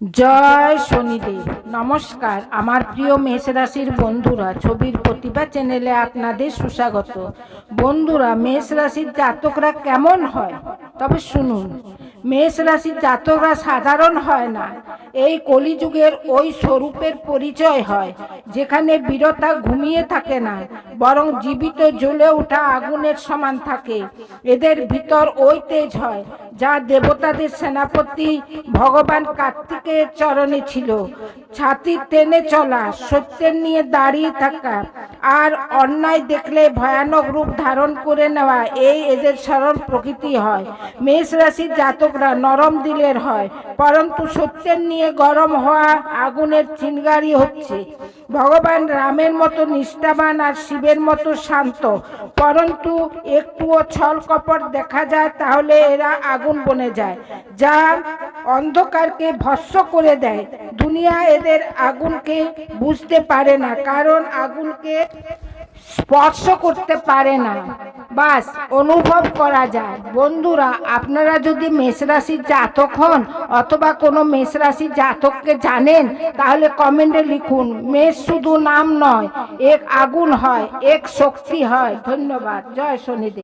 জয় শনিদেব। নমস্কার, আমার প্রিয় মেষরাশির বন্ধুরা, ছবির প্রতিভা চ্যানেলে আপনাদের সুস্বাগত। বন্ধুরা মেষ রাশির জাতকরা কেমন হয়? তবে শুনুন। মেষ রাশির জাতকরা সাধারণ হয় না। এই কলিযুগের ওই স্বরূপের পরিচয় হয়, যেখানে বীরতা ঘুমিয়ে থাকে না, বরং জীবিত জ্বলে ওঠা আগুনের সমান থাকে। এদের ভিতর ওই তেজ হয়, যা দেবতাদের সেনাপতি ভগবান কার্তিকের চরণে ছিল। ছাতি টেনে চলা, সত্যের নিয়ে দাঁড়িয়ে থাকা আর অন্যায় দেখলে ভয়ানক রূপ ধারণ করে নেওয়া, এই এদের সরল প্রকৃতি হয়। মেষ রাশির জাতকরা নরম দিলের হয়, পরন্তু সত্যের নিয়ে গরম হওয়া আগুনের চিনগারি হচ্ছে। ভগবান রামের মতো নিষ্ঠাবান আর শিবের মতো শান্ত। পরন্তু একটুও ছল কপট দেখা যায়, তাহলে এরা আগুন বনে যায়। যা অন্ধকারকে ভস্ম করে দেয়। দুনিয়া এদের আগুনকে বুঝতে পারে না, কারণ আগুনকে স্পর্শ করতে পারে না। বাস, অনুভব করা যায়। বন্ধুরা, আপনারা যদি মেষরাশির জাতক হন অথবা কোনো মেষরাশির জাতককে জানেন, তাহলে কমেন্টে লিখুন, মেষ শুধু নাম নয়, এক আগুন হয়, এক শক্তি হয়। ধন্যবাদ। জয় শনিদেব।